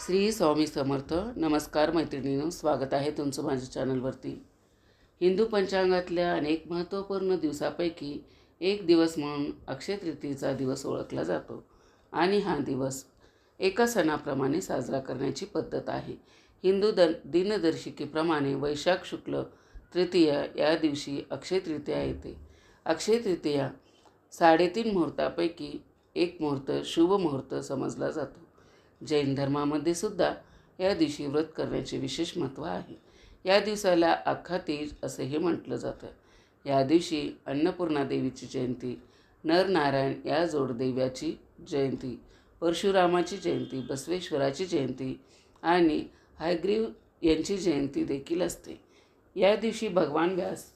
श्री स्वामी समर्थ नमस्कार मैत्रिणीनं स्वागत आहे तुमचं माझ्या चॅनलवरती. हिंदू पंचांगातल्या अनेक महत्त्वपूर्ण दिवसापैकी एक दिवस म्हणून अक्षय तृतीयेचा दिवस ओळखला जातो आणि हा दिवस एका सणाप्रमाणे साजरा करण्याची पद्धत आहे. हिंदू द दिनदर्शिकेप्रमाणे वैशाख शुक्ल तृतीया या दिवशी अक्षय तृतीया येते. अक्षय तृतीया साडेतीन मुहूर्तापैकी एक मुहूर्त शुभ मुहूर्त समजला जातो. जैन धर्मामध्ये सुद्धा या दिवशी व्रत करण्याचे विशेष महत्त्व आहे. या दिवसाला अख्खा तीज असेही म्हटलं जातं. या दिवशी अन्नपूर्णा देवीची जयंती नरनारायण या जोडदेव्याची जयंती परशुरामाची जयंती बसवेश्वराची जयंती आणि हायग्रीव यांची जयंती देखील असते. या दिवशी भगवान व्यास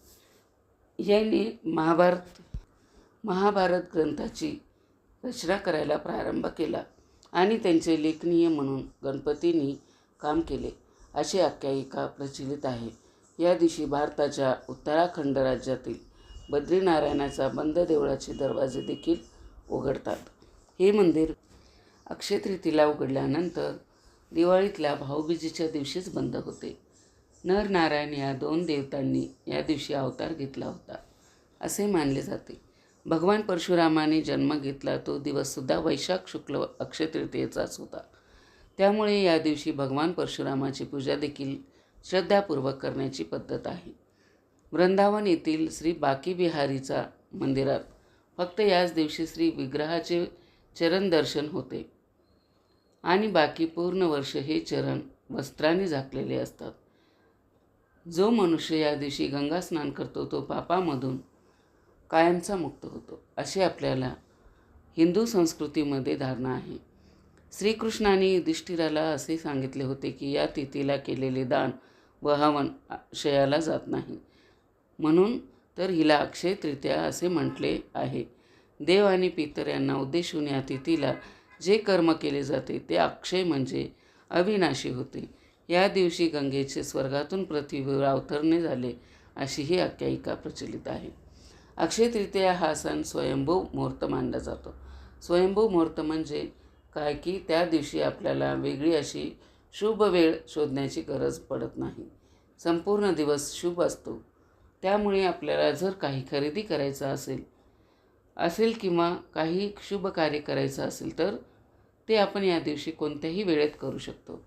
यांनी महाभारत महाभारत ग्रंथाची रचना करायला प्रारंभ केला. आणि त्यांचे लेखनीय म्हणून गणपतींनी काम केले अशी आख्यायिका प्रचलित आहे. या दिवशी भारताच्या उत्तराखंड राज्यातील बद्रीनारायणाचा बंद देवळाचे दरवाजे देखील उघडतात. हे मंदिर अक्षयतृतीला उघडल्यानंतर दिवाळीतल्या भाऊबीजेच्या दिवशीच बंद होते. नरनारायण या दोन देवतांनी या दिवशी अवतार घेतला होता असे मानले जाते. भगवान परशुरामाने जन्म घेतला तो दिवससुद्धा वैशाख शुक्ल अक्षयतृतीयेचाच होता. त्यामुळे या दिवशी भगवान परशुरामाची पूजा देखील श्रद्धापूर्वक करण्याची पद्धत आहे. वृंदावन येथील श्री बाकी बिहारीचा मंदिरात फक्त याच दिवशी श्री विग्रहाचे चरण दर्शन होते. आणि बाकी पूर्ण वर्ष हे चरण वस्त्राने झाकलेले असतात. जो मनुष्य या दिवशी गंगा स्नान करतो तो पापामधून कायमचा मुक्त होतो अशी आपल्याला हिंदू संस्कृतीमध्ये धारणा आहे. श्रीकृष्णाने युधिष्ठिराला असे सांगितले होते की या तिथीला केलेले दान व हवन क्षयाला जात नाही. म्हणून तर हिला अक्षय तृतीया असे म्हटले आहे. देव आणि पितर यांना उद्देशून या तिथीला जे कर्म केले जाते ते अक्षय म्हणजे अविनाशी होते. या दिवशी गंगेचे स्वर्गातून पृथ्वीवर अवतरणे झाले अशी ही आख्यायिका प्रचलित आहे. अक्षय तृतीया हा सण स्वयंभू मुहूर्त मानला जातो. स्वयंभू मुहूर्त म्हणजे काय की त्या दिवशी आपल्याला वेगळी अशी शुभ वेळ शोधण्याची गरज पडत नाही. संपूर्ण दिवस शुभ असतो. त्यामुळे आपल्याला जर काही खरेदी करायचं असेल असेल किंवा काही शुभ कार्य करायचं असेल तर ते आपण या दिवशी कोणत्याही वेळेत करू शकतो.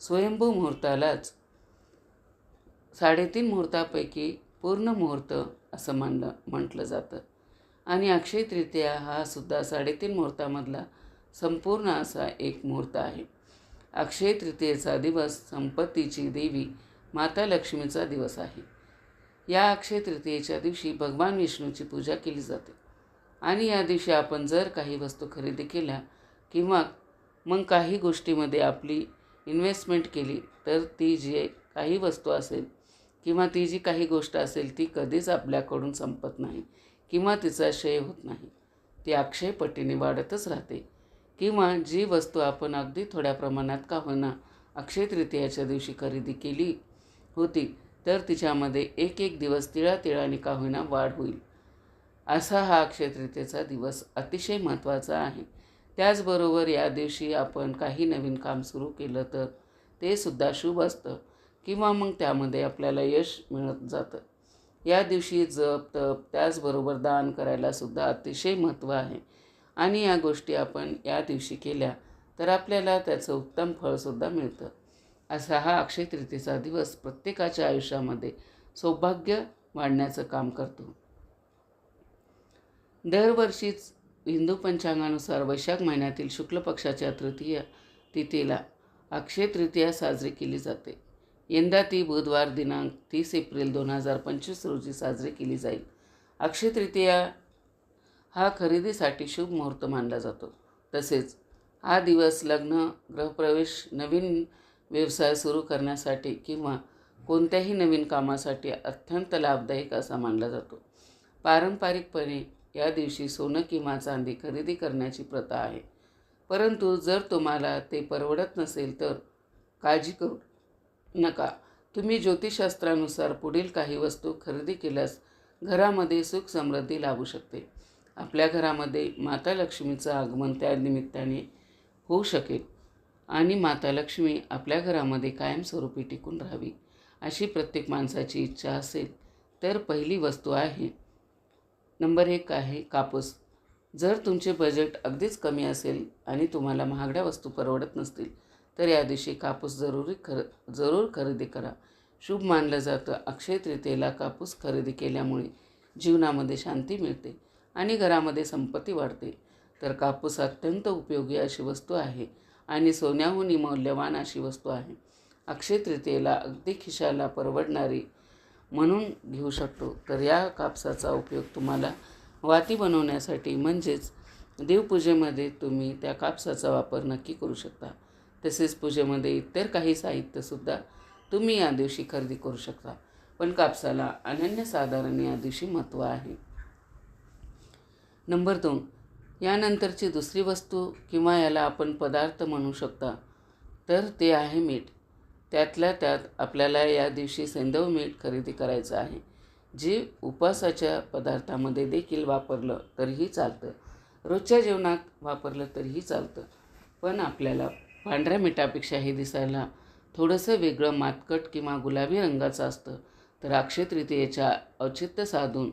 स्वयंभू मुहूर्तालाच साडेतीन मुहूर्तापैकी पूर्ण मुहूर्त असं मानलं म्हटलं जातं. आणि अक्षय तृतीया हा सुद्धा साडेतीन मुहूर्तामधला संपूर्ण असा एक मुहूर्त आहे. अक्षय तृतीयेचा दिवस संपत्तीची देवी माता लक्ष्मीचा दिवस आहे. या अक्षय तृतीयेच्या दिवशी भगवान विष्णूची पूजा केली जाते. आणि या दिवशी आपण जर काही वस्तू खरेदी केल्या किंवा मग काही गोष्टीमध्ये आपली इन्व्हेस्टमेंट केली तर ती जी काही वस्तू असेल किंवा ती जी काही गोष्ट असेल ती कधीच आपल्याकडून संपत नाही किंवा तिचा क्षय होत नाही. ती अक्षयपटीने वाढतच राहते. किंवा जी वस्तू आपण अगदी थोड्या प्रमाणात का होईना अक्षय तृतीयाच्या दिवशी खरेदी केली होती तर तिच्यामध्ये एक एक दिवस तिळातिळाने का होईना वाढ होईल. असा हा अक्षय तृतीयेचा दिवस अतिशय महत्त्वाचा आहे. त्याचबरोबर या दिवशी आपण काही नवीन काम सुरू केलं तर ते सुद्धा शुभ असतं. किंवा मग त्यामध्ये आपल्याला यश मिळत जातं. या दिवशी जप तप त्याचबरोबर दान करायलासुद्धा अतिशय महत्त्व आहे. आणि या गोष्टी आपण या दिवशी केल्या तर आपल्याला त्याचं उत्तम फळसुद्धा मिळतं. असा हा अक्षय तृतीचा दिवस प्रत्येकाच्या आयुष्यामध्ये सौभाग्य वाढण्याचं काम करतो. दरवर्षीच हिंदू पंचांगानुसार वैशाख महिन्यातील शुक्ल पक्षाच्या तृतीय तिथीला अक्षय तृतीया साजरी केली जाते. यंदा ती बुधवार दिनांक तीस एप्रिल दोन हजार पंचवीस रोजी साजरी केली जाईल. अक्षय तृतीया हा खरेदीसाठी शुभ मुहूर्त मानला जातो. तसेच हा दिवस लग्न गृहप्रवेश नवीन व्यवसाय सुरू करण्यासाठी किंवा कोणत्याही नवीन कामासाठी अत्यंत लाभदायक असा मानला जातो. पारंपरिकपणे या दिवशी सोनं किंवा चांदी खरेदी करण्याची प्रथा आहे. परंतु जर तुम्हाला ते परवडत नसेल तर काळजी करू. नका. तुम्ही ज्योतिषशास्त्रानुसार पुढील काही वस्तू खरेदी केल्यास घरामध्ये सुख समृद्धी लाभू शकते. आपल्या घरामध्ये माता लक्ष्मीचं आगमन त्या निमित्ताने होऊ शकेल आणि माता लक्ष्मी आपल्या घरामध्ये कायमस्वरूपी टिकून राहावी अशी प्रत्येक माणसाची इच्छा असेल तर पहिली वस्तू आहे. नंबर एक आहे कापूस. जर तुमचे बजेट अगदीच कमी असेल आणि तुम्हाला महागड्या वस्तू परवडत नसतील तर या दिवशी कापूस जरुरी खर जरूर खरेदी करा. शुभ मानलं जातं. अक्षय तृतीयेला कापूस खरेदी केल्यामुळे जीवनामध्ये शांती मिळते आणि घरामध्ये संपत्ती वाढते. तर कापूस अत्यंत उपयोगी अशी वस्तू आहे आणि सोन्याहूनही मौल्यवान अशी वस्तू आहे. अक्षय तृतीयेला अगदी खिशाला परवडणारी म्हणून घेऊ शकतो. तर या कापसाचा उपयोग तुम्हाला वाती बनवण्यासाठी म्हणजेच देवपूजेमध्ये तुम्ही त्या कापसाचा वापर नक्की करू शकता. तसेच पूजेमध्ये इतर काही साहित्यसुद्धा तुम्ही या दिवशी खरेदी करू शकता. पण कापसाला अनन्यसाधारण या दिवशी महत्त्व आहे. नंबर दोन. यानंतरची दुसरी वस्तू किंवा याला आपण पदार्थ म्हणू शकता तर ते आहे मीठ. त्यातल्या त्यात आपल्याला या दिवशी सेंदव मीठ खरेदी करायचं आहे जे उपवासाच्या पदार्थामध्ये देखील वापरलं तरीही चालतं. रोजच्या जेवणात वापरलं तरीही चालतं. पण आपल्याला पांढऱ्या मिठापेक्षा हे दिसायला थोडंसं वेगळं मातकट किंवा गुलाबी रंगाचं असतं. तर अक्षय तृतीयेच्या औचित्य साधून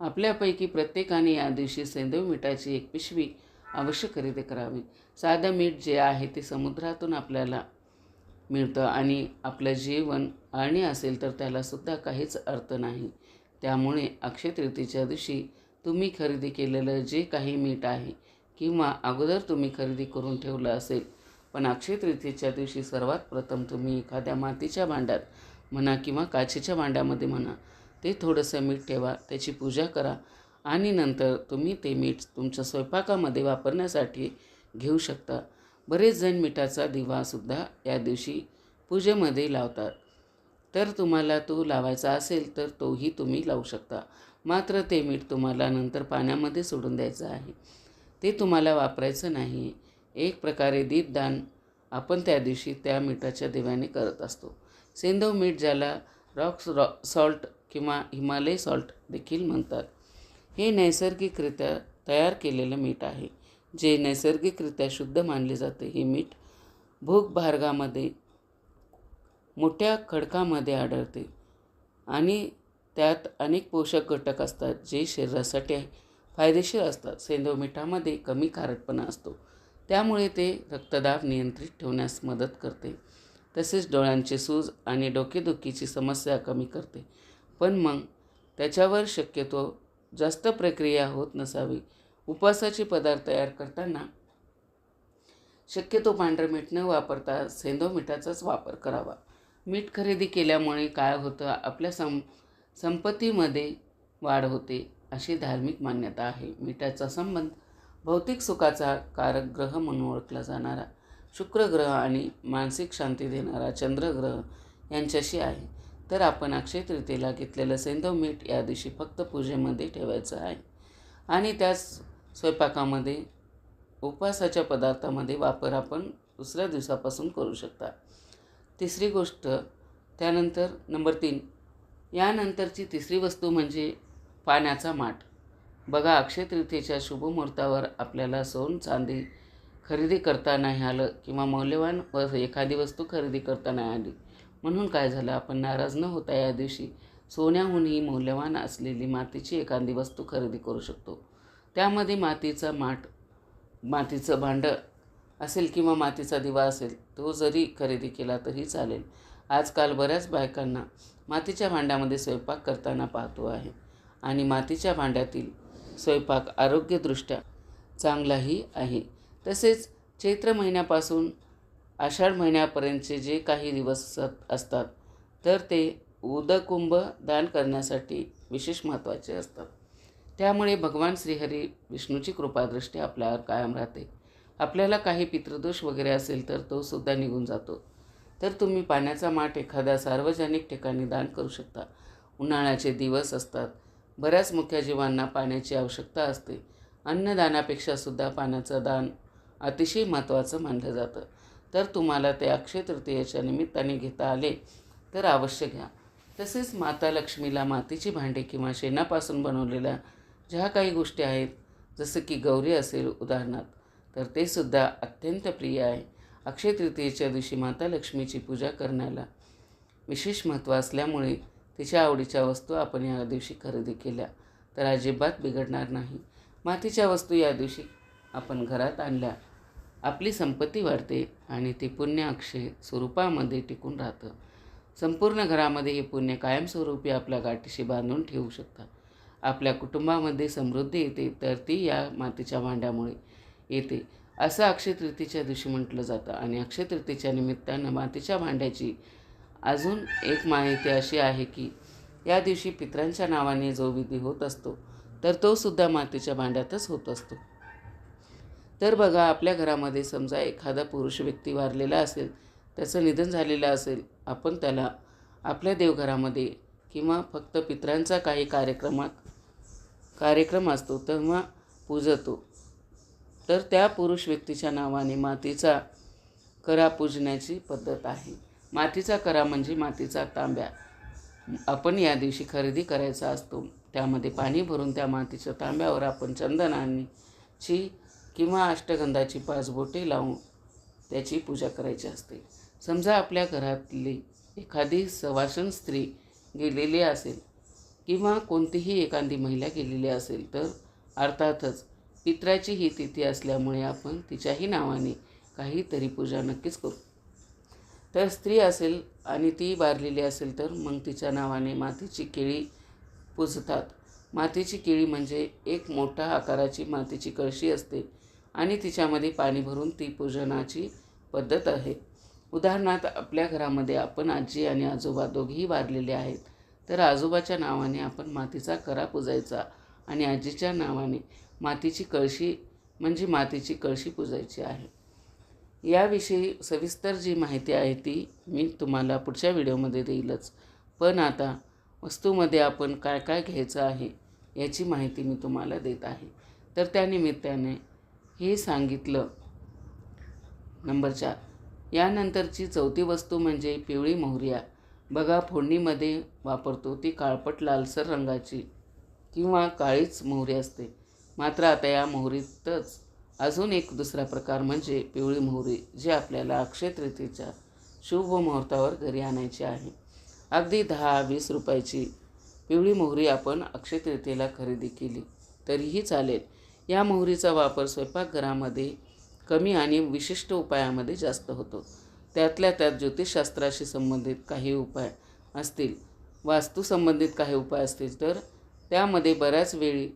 आपल्यापैकी प्रत्येकाने या दिवशी सेंदव मिठाची एक पिशवी अवश्य खरेदी करावी. साधं मीठ जे आहे ते समुद्रातून आपल्याला मिळतं आणि आपलं जेवण आणि असेल तर त्यालासुद्धा काहीच अर्थ नाही. त्यामुळे अक्षयतृतीच्या दिवशी तुम्ही खरेदी केलेलं जे काही मीठ आहे किंवा अगोदर तुम्ही खरेदी करून ठेवलं असेल पण अक्षय तृतीयेच्या दिवशी सर्वात प्रथम तुम्ही एखाद्या मातीच्या भांड्यात म्हणा किंवा काचेच्या भांड्यामध्ये म्हणा ते थोडंसं मीठ ठेवा त्याची पूजा करा आणि नंतर तुम्ही ते मीठ तुमच्या स्वयंपाकामध्ये वापरण्यासाठी घेऊ शकता. बरेच जण मिठाचा दिवासुद्धा या दिवशी पूजेमध्ये लावतात. तर तुम्हाला तो लावायचा असेल तर तोही तुम्ही लावू शकता. मात्र ते मीठ तुम्हाला नंतर पाण्यामध्ये सोडून द्यायचं आहे. ते तुम्हाला वापरायचं नाही. एक प्रकारे दीपदान आपण त्या दिवशी त्या मिठाच्या दिव्याने करत असतो. सेंदव मीठ ज्याला रॉक्स रॉ सॉल्ट किंवा हिमालय सॉल्ट देखील म्हणतात हे नैसर्गिकरित्या तयार केलेलं मीठ आहे. जे नैसर्गिकरित्या शुद्ध मानले जाते हे मीठ भूगभार्गामध्ये मोठ्या खडकामध्ये आढळते आणि त्यात अनेक पोषक घटक असतात जे शरीरासाठी फायदेशीर असतात. सेंदव मिठामध्ये कमी खारटपणा असतो. त्यामुळे ते रक्तदाब नियंत्रित ठेवण्यास मदत करते. तसेच डोळ्यांचे सूज आणि डोकेदुखीची समस्या कमी करते. पण मग त्याच्यावर शक्यतो जास्त प्रक्रिया होत नसावी. उपवासाचे पदार्थ तयार करताना शक्यतो पांढरं मीठ न वापरता सेंदो मिठाचाच वापर करावा. मीठ खरेदी केल्यामुळे काय होतं? आपल्या सं संपत्तीमध्ये वाढ होते अशी धार्मिक मान्यता आहे. मिठाचा संबंध भौतिक सुखाचा कारक ग्रह म्हणून ओळखला जाणारा शुक्र ग्रह आणि मानसिक शांती देणारा चंद्रग्रह यांच्याशी आहे. तर आपण अक्षय तृतीयेला घेतलेलं सेंधव मीठ या दिवशी फक्त पूजेमध्ये ठेवायचं आहे. आणि त्याच स्वयंपाकामध्ये उपवासाच्या पदार्थामध्ये वापर आपण दुसऱ्या दिवसापासून करू शकता. तिसरी गोष्ट त्यानंतर नंबर तीन. यानंतरची तिसरी वस्तू म्हणजे पाण्याचा माठ. बघा अक्षय तृतीयेच्या शुभमुहूर्तावर आपल्याला सोन चांदी खरेदी करता नाही आलं किंवा मौल्यवान व एखादी वस्तू खरेदी करता नाही आली. म्हणून काय झालं आपण नाराज न होता या दिवशी सोन्याहूनही मौल्यवान असलेली मातीची एखादी वस्तू खरेदी करू शकतो. त्यामध्ये मातीचा माठ मातीचं भांडं असेल किंवा मातीचा दिवा असेल तो जरी खरेदी केला तरी चालेल. आजकाल बऱ्याच बायकांना मातीच्या भांड्यामध्ये स्वयंपाक करताना पाहतो आहे आणि मातीच्या भांड्यातील स्वयंपाक आरोग्यदृष्ट्या चांगलाही आहे. तसेच चैत्र महिन्यापासून आषाढ महिन्यापर्यंतचे जे काही दिवस असतात तर ते उदकुंभ दान करण्यासाठी विशेष महत्त्वाचे असतात. त्यामुळे भगवान श्रीहरी विष्णूची कृपादृष्टी आपल्यावर कायम राहते. आपल्याला काही पितृदोष वगैरे असेल तर तो सुद्धा निघून जातो. तर तुम्ही पाण्याचा माठ एखाद्या सार्वजनिक ठिकाणी दान करू शकता. उन्हाळ्याचे दिवस असतात. बऱ्याच मुख्य जीवांना पाण्याची आवश्यकता असते. अन्नदानापेक्षा सुद्धा पाण्याचं दान अतिशय महत्त्वाचं मानलं जातं. तर तुम्हाला ते अक्षय तृतीयेच्या निमित्ताने घेता आले तर अवश्य घ्या. तसेच माता लक्ष्मीला मातीची भांडी किंवा शेणापासून बनवलेल्या ज्या काही गोष्टी आहेत जसं की गौरी असेल उदाहरणार्थ तर ते सुद्धा अत्यंत प्रिय आहे. अक्षय तृतीयेच्या दिवशी माता लक्ष्मीची पूजा करण्याला विशेष महत्त्व असल्यामुळे तिच्या आवडीच्या वस्तू आपण या दिवशी खरेदी केल्या तर अजिबात बिघडणार नाही. मातीच्या वस्तू या दिवशी आपण घरात आणल्या. आपली संपत्ती वाढते आणि ते पुण्य अक्षय स्वरूपामध्ये टिकून राहतं. संपूर्ण घरामध्ये हे पुण्य कायमस्वरूपी आपल्या गाठीशी बांधून ठेवू शकतात. आपल्या कुटुंबामध्ये समृद्धी येते तर ती या मातीच्या भांड्यामुळे येते असं अक्षय तृतीच्या दिवशी म्हटलं जातं. आणि अक्षय तृतीच्या निमित्तानं मातीच्या भांड्याची अजून एक माहिती अशी आहे की या दिवशी पित्रांच्या नावाने जो विधी होत असतो तर तो सुद्धा मातीच्या भांड्यातच होत असतो. तर बघा आपल्या घरामध्ये समजा एखादा पुरुष व्यक्ती वारलेला असेल त्याचं निधन झालेलं असेल आपण त्याला आपल्या देवघरामध्ये किंवा फक्त पित्रांचा काही कार्यक्रमात कार्यक्रम असतो तेव्हा पूजतो. तर त्या पुरुष व्यक्तीच्या नावाने मातीचा करा पूजण्याची पद्धत आहे. मातीचा करा म्हणजे मातीचा तांब्या. आपण या दिवशी खरेदी करायचा असतो. त्यामध्ये पाणी भरून त्या मातीच्या तांब्यावर आपण चंदनाची किंवा अष्टगंधाची पाच बोटे लावून त्याची पूजा करायची असते. समजा आपल्या घरातली एखादी सवासन स्त्री गेलेली असेल किंवा कोणतीही एखादी महिला गेलेली असेल तर अर्थातच पित्राची ही तिथी असल्यामुळे आपण तिच्याही नावाने काहीतरी पूजा नक्कीच करू. तर स्त्री असेल आणि ती वारलेली असेल तर मग तिच्या नावाने मातीची केळी पूजतात. मातीची केळी म्हणजे एक मोठा आकाराची मातीची कळशी असते आणि तिच्यामध्ये पाणी भरून ती पूजनाची पद्धत आहे. उदाहरणार्थ आपल्या घरामध्ये आपण आजी आणि आजोबा दोघेही वारलेले आहेत तर आजोबाच्या नावाने आपण मातीचा करा पुजायचा आणि आजीच्या नावाने मातीची कळशी म्हणजे मातीची कळशी पुजायची आहे. याविषयी सविस्तर जी माहिती आहे ती मी तुम्हाला पुढच्या व्हिडिओमध्ये देईलच. पण आता वस्तूमध्ये आपण काय काय घ्यायचं आहे याची माहिती मी तुम्हाला देत आहे. तर त्यानिमित्ताने हे सांगितलं. नंबर चार. यानंतरची चौथी वस्तू म्हणजे पिवळी मोहऱ्या बघा फोडणीमध्ये वापरतो ती काळपट लालसर रंगाची किंवा काळीच मोहरी असते. मात्र आता या मोहरीतच अजून एक दुसरा प्रकार म्हणजे पिवळी मोहरी जी आपल्याला अक्षय तृतीच्या शुभ मुहूर्तावर घरी आणायची आहे. अगदी दहा वीस रुपयाची पिवळी मोहरी आपण अक्षय तृतीयेला खरेदी केली तरीही चालेल. या मोहरीचा वापर स्वयंपाकघरामध्ये कमी आणि विशिष्ट उपायामध्ये जास्त होतो. त्यातल्या त्यात ज्योतिषशास्त्राशी संबंधित काही उपाय असतील. वास्तूसंबंधित काही उपाय असतील तर त्यामध्ये बऱ्याच वेळी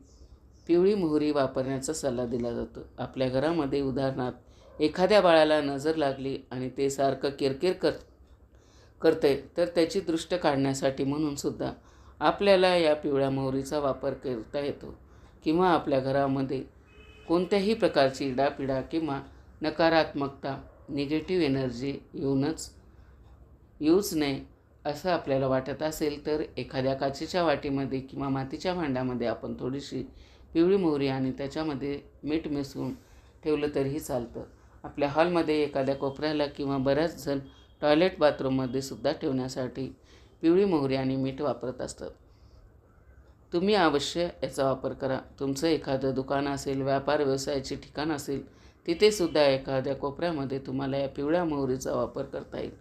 पिवळी मोहरी वापरण्याचा सल्ला दिला जातो. आपल्या घरामध्ये उदाहरणार्थ एखाद्या बाळाला नजर लागली आणि ते सारखं किरकिर कर करते तर त्याची दृष्ट काढण्यासाठी म्हणून सुद्धा आपल्याला या पिवळ्या मोहरीचा वापर करता येतो किंवा आपल्या घरामध्ये कोणत्याही प्रकारची इडापिडा किंवा नकारात्मकता निगेटिव्ह एनर्जी येऊनच येऊच नये असं आपल्याला वाटत असेल तर एखाद्या काचेच्या वाटीमध्ये किंवा मातीच्या भांड्यामध्ये आपण थोडीशी पिवळी मोहरी आणि त्याच्यामध्ये मीठ मिसळून ठेवलं तरीही चालतं. आपल्या हॉलमध्ये एखाद्या कोपऱ्याला किंवा बऱ्याच जण टॉयलेट बाथरूममध्ये सुद्धा ठेवण्यासाठी पिवळी मोहरी आणि मीठ वापरत असतात तुम्ही अवश्य याचा वापर करा. तुमचं एखादं दुकान असेल व्यापार व्यवसायाचे ठिकाण असेल तिथेसुद्धा एखाद्या कोपऱ्यामध्ये तुम्हाला या पिवळ्या मोहरीचा वापर करता येईल.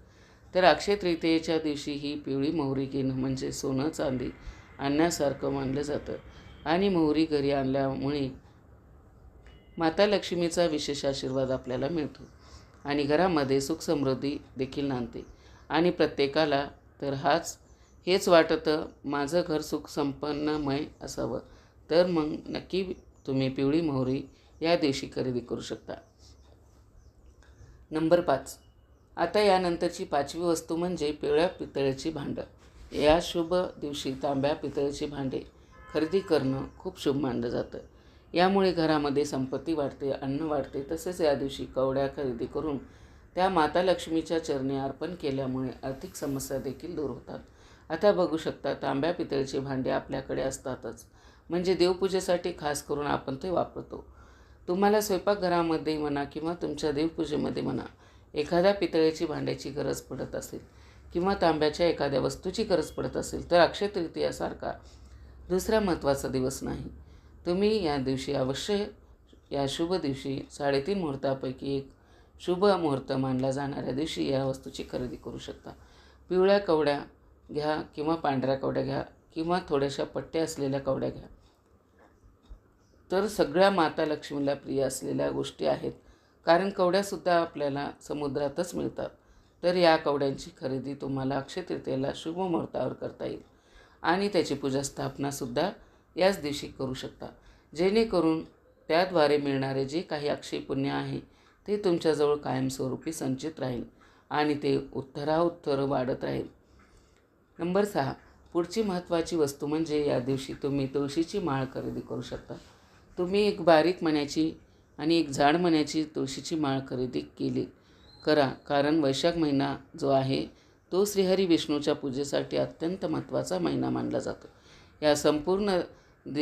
तर अक्षय तृतीयेच्या दिवशी ही पिवळी मोहरी घेणं म्हणजे सोनं चांदी आणण्यासारखं मानलं जातं. आणि मोहरी घरी आणल्यामुळे माता लक्ष्मीचा विशेष आशीर्वाद आपल्याला मिळतो. आणि घरामध्ये सुखसमृद्धी देखील नांदते. आणि प्रत्येकाला तर हाच हेच वाटतं माझं घर सुख संपन्नमय असावं. तर मग नक्की तुम्ही पिवळी मोहरी या दिवशी खरेदी करू शकता. नंबर पाच. आता यानंतरची पाचवी वस्तू म्हणजे पिवळ्या पितळेची भांडं. या शुभ दिवशी तांब्या पितळेची भांडे खरेदी करणं खूप शुभ मानलं जातं. यामुळे घरामध्ये संपत्ती वाढते अन्न वाढते तसेच या दिवशी कवड्या खरेदी करून त्या माता लक्ष्मीच्या चरणी अर्पण केल्यामुळे आर्थिक समस्या देखील दूर होतात. आता बघू शकता तांब्या पितळीची भांडी आपल्याकडे असतातच. म्हणजे देवपूजेसाठी खास करून आपण ते वापरतो. तुम्हाला स्वयंपाकघरामध्ये म्हणा किंवा तुमच्या देवपूजेमध्ये म्हणा एखाद्या पितळेची भांड्याची गरज पडत असेल किंवा तांब्याच्या एखाद्या वस्तूची गरज पडत असेल तर अक्षय तृतीयासारखा दुसरा महत्त्वाचा दिवस नाही. तुम्ही या दिवशी अवश्य या शुभ दिवशी साडेतीन मुहूर्तापैकी एक शुभ मुहूर्त मानला जाणाऱ्या दिवशी या वस्तूची खरेदी करू शकता. पिवळ्या कवड्या घ्या किंवा पांढऱ्या कवड्या घ्या किंवा थोड्याशा पट्ट्या असलेल्या कवड्या घ्या. तर सगळ्या माता लक्ष्मीला प्रिय असलेल्या गोष्टी आहेत. कारण कवड्यासुद्धा आपल्याला समुद्रातच मिळतात. तर या कवड्यांची खरेदी तुम्हाला अक्षय तृतीयेला शुभ मुहूर्तावर करता येईल. आणि त्याची पूजा स्थापनासुद्धा याच दिवशी करू शकता. जेणेकरून त्याद्वारे मिळणारे जे काही अक्षय पुण्य आहे ते तुमच्याजवळ कायमस्वरूपी संचित राहील आणि ते उत्तराउत्तर वाढत राहील. नंबर सहा. पुढची महत्त्वाची वस्तू म्हणजे या दिवशी तुम्ही तुळशीची माळ खरेदी करू शकता. तुम्ही एक बारीक मण्याची आणि एक झाड मण्याची तुळशीची माळ खरेदी केली करा कारण वैशाख महिना जो आहे तो श्रीहरी विष्णूच्या पूजेसाठी अत्यंत महत्त्वाचा महिना मानला जातो. या संपूर्ण द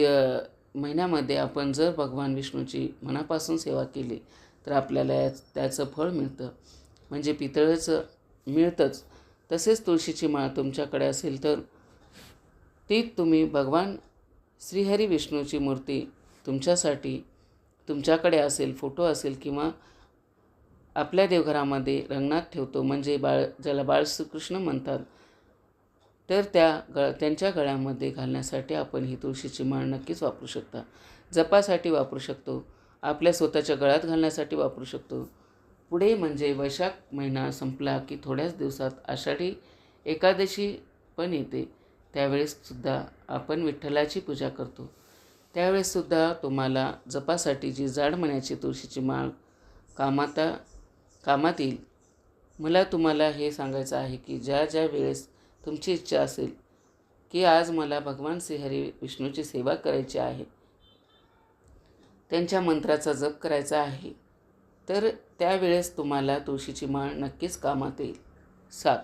महिन्यामध्ये आपण जर भगवान विष्णूची मनापासून सेवा केली तर आपल्याला या त्याचं फळ मिळतं. म्हणजे पितळेचं मिळतंच. तसेच तुळशीची माळ तुमच्याकडे असेल तर ती तुम्ही भगवान श्रीहरी विष्णूची मूर्ती तुमच्यासाठी तुमच्याकडे असेल फोटो असेल किंवा आपल्या देवघरामध्ये रंगणात ठेवतो म्हणजे बाळ ज्याला बाळ श्रीकृष्ण म्हणतात तर त्या गळ त्यांच्या गळ्यामध्ये घालण्यासाठी आपण ही तुळशीची माळ नक्कीच वापरू शकता. जपासाठी वापरू शकतो आपल्या स्वतःच्या गळ्यात घालण्यासाठी वापरू शकतो. पुढे म्हणजे वैशाख महिना संपला की थोड्याच दिवसात आषाढी एकादशी पण येते. त्यावेळेससुद्धा आपण विठ्ठलाची पूजा करतो. त्यावेळेससुद्धा तुम्हाला जपासाठी जी जाड मण्याची तुळशीची माळ कामाता कामात येईल मला तुम्हाला हे सांगायचं आहे की ज्या ज्या वेळेस तुमची इच्छा असेल की आज मला भगवान श्रीहरी विष्णूची सेवा करायची आहे त्यांच्या मंत्राचा जप करायचा आहे तर त्यावेळेस तुम्हाला तुळशीची माळ नक्कीच कामात येईल. सात.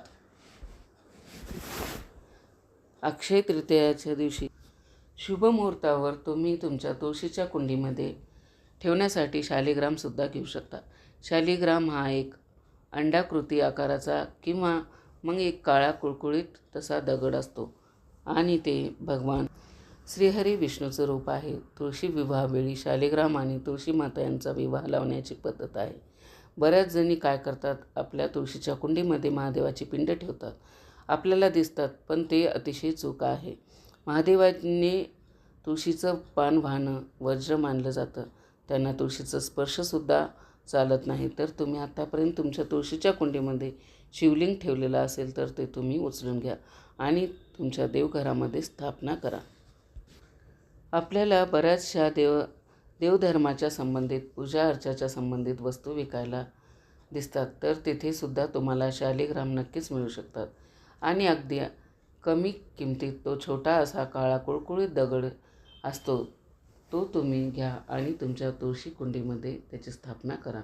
अक्षय तृतीयाच्या दिवशी शुभ मुहूर्तावर तुम्ही तुमच्या तुळशीच्या कुंडीमध्ये ठेवण्यासाठी शालिग्रामसुद्धा घेऊ शकता. शालिग्राम हा एक अंडाकृती आकाराचा किंवा मग एक काळा कुळकुळीत तसा दगड असतो. आणि ते भगवान श्रीहरी विष्णूचं रूप आहे. तुळशी विवाहावेळी शालिग्राम आणि तुळशी माता यांचा विवाह लावण्याची पद्धत आहे. बऱ्याच जणी काय करतात? आपल्या तुळशीच्या कुंडीमध्ये महादेवाची पिंड ठेवतात. आपल्याला दिसतात पण ते अतिशय चूक आहे. महादेवाने तुळशीचं पान वाहणं वज्र मानलं जातं. त्यांना तुळशीचं स्पर्शसुद्धा चालत नाही. तर तुम्ही आत्तापर्यंत तुमच्या तुळशीच्या कुंडीमध्ये शिवलिंग ठेवलेलं असेल तर ते तुम्ही उचलून घ्या आणि तुमच्या देवघरामध्ये स्थापना करा. आपल्याला बऱ्याचशा देव देवधर्माच्या संबंधित पूजा अर्चाच्या संबंधित वस्तू विकायला दिसतात. तर तिथेसुद्धा तुम्हाला शालिग्राम नक्कीच मिळू शकतात. आणि अगदी कमी किमतीत तो छोटा असा काळा कुळकुळीत दगड असतो. तो तुम्ही घ्या आणि तुमच्या तुळशी कुंडीमध्ये त्याची स्थापना करा.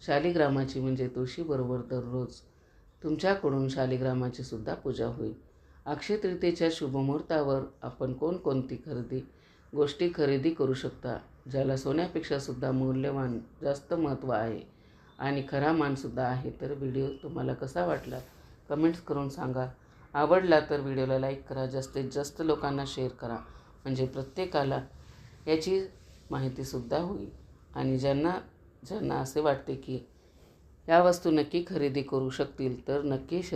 शालिग्रामाची म्हणजे तुळशीबरोबर दररोज तुमच्याकडून शालिग्रामाची सुद्धा पूजा होईल. अक्षय तृतीयेच्या शुभमुहूर्तावर आपण कोणकोणती खरेदी गोष्टी खरेदी करू शकता ज्याला सोन्यापेक्षा सुद्धा मूल्यवान जास्त महत्त्व आहे आणि खरा मानसुद्धा आहे तर व्हिडिओ तुम्हाला कसा वाटला कमेंट्स करून सांगा. आवडला तर व्हिडिओला लाईक करा जास्तीत जास्त लोकांना शेअर करा. म्हणजे प्रत्येकाला याची माहितीसुद्धा होईल. आणि ज्यांना ज्यांना असे वाटते की या वस्तू नक्की खरेदी करू शकतील तर नक्की श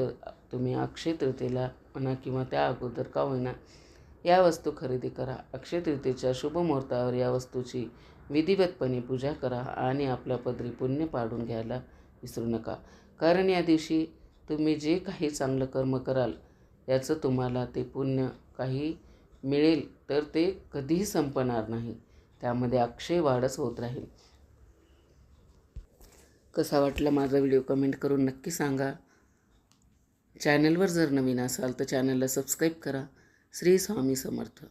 तुम्ही अक्षय तृतीयेला म्हणा किंवा त्या अगोदर का होईना या वस्तू खरेदी करा. अक्षय तृतीयेच्या शुभ मुहूर्तावर या वस्तूची विधिवतपणे पूजा करा आणि आपल्या पदरी पुण्य पाडून घ्यायला विसरू नका. कारण या दिवशी तुम्ही जे काही चांगलं कर्म कराल याचं तुम्हाला ते पुण्य काही मिळेल. तर ते कधीही संपणार नाही. त्यामध्ये अक्षय वाढच होत राहील. कसा वाटला माझा व्हिडिओ कमेंट करून नक्की सांगा. चॅनलवर जर नवीन असाल तर चॅनलला सबस्क्राईब करा. श्री स्वामी समर्थ.